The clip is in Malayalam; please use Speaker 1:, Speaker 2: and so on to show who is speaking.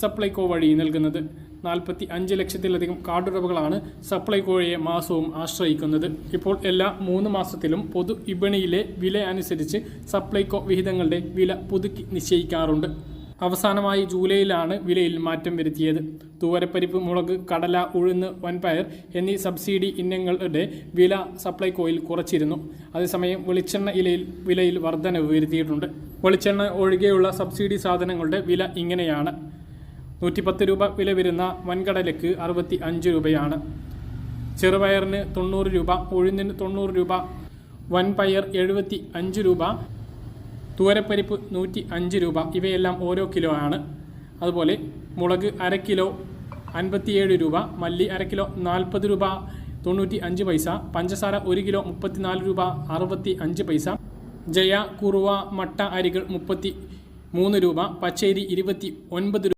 Speaker 1: സപ്ലൈകോ വഴി നൽകുന്നത്. നാൽപ്പത്തി അഞ്ച് ലക്ഷത്തിലധികം കാർഡുടമകളാണ് സപ്ലൈകോയെ മാസവും ആശ്രയിക്കുന്നത്. ഇപ്പോൾ എല്ലാ മൂന്ന് മാസത്തിലും പൊതു വിപണിയിലെ വില അനുസരിച്ച് സപ്ലൈകോ വിഹിതങ്ങളുടെ വില പുതുക്കി നിശ്ചയിക്കാറുണ്ട്. അവസാനമായി ജൂലൈയിലാണ് വിലയിൽ മാറ്റം വരുത്തിയത്. തൂവരപ്പരിപ്പ് മുളക് കടല ഉഴുന്ന് വൻപയർ എന്നീ സബ്സിഡി ഇനങ്ങളുടെ വില സപ്ലൈകോയിൽ കുറച്ചിരുന്നു. അതേസമയം വെളിച്ചെണ്ണ ഇലയിൽ വിലയിൽ വർധനവ് വരുത്തിയിട്ടുണ്ട്. വെളിച്ചെണ്ണ ഒഴികെയുള്ള സബ്സിഡി സാധനങ്ങളുടെ വില ഇങ്ങനെയാണ്. നൂറ്റിപ്പത്ത് രൂപ വില വരുന്ന വൻകടലയ്ക്ക് അറുപത്തി അഞ്ച് രൂപയാണ്. ചെറുപയറിന് തൊണ്ണൂറ് രൂപ ഉഴുന്നിന് തൊണ്ണൂറ് രൂപ വൻപയർ എഴുപത്തി അഞ്ച് രൂപ തൂരപ്പരിപ്പ് നൂറ്റി അഞ്ച് രൂപ ഇവയെല്ലാം ഓരോ കിലോ ആണ്. അതുപോലെ മുളക് അര കിലോ അൻപത്തിയേഴ് രൂപ മല്ലി അര കിലോ നാൽപ്പത് രൂപ തൊണ്ണൂറ്റി അഞ്ച് പൈസ പഞ്ചസാര ഒരു കിലോ മുപ്പത്തിനാല് രൂപ അറുപത്തി അഞ്ച് പൈസ ജയ കുറുവ മട്ട അരികൾ മുപ്പത്തി മൂന്ന് രൂപ പച്ചേരി ഇരുപത്തി ഒൻപത്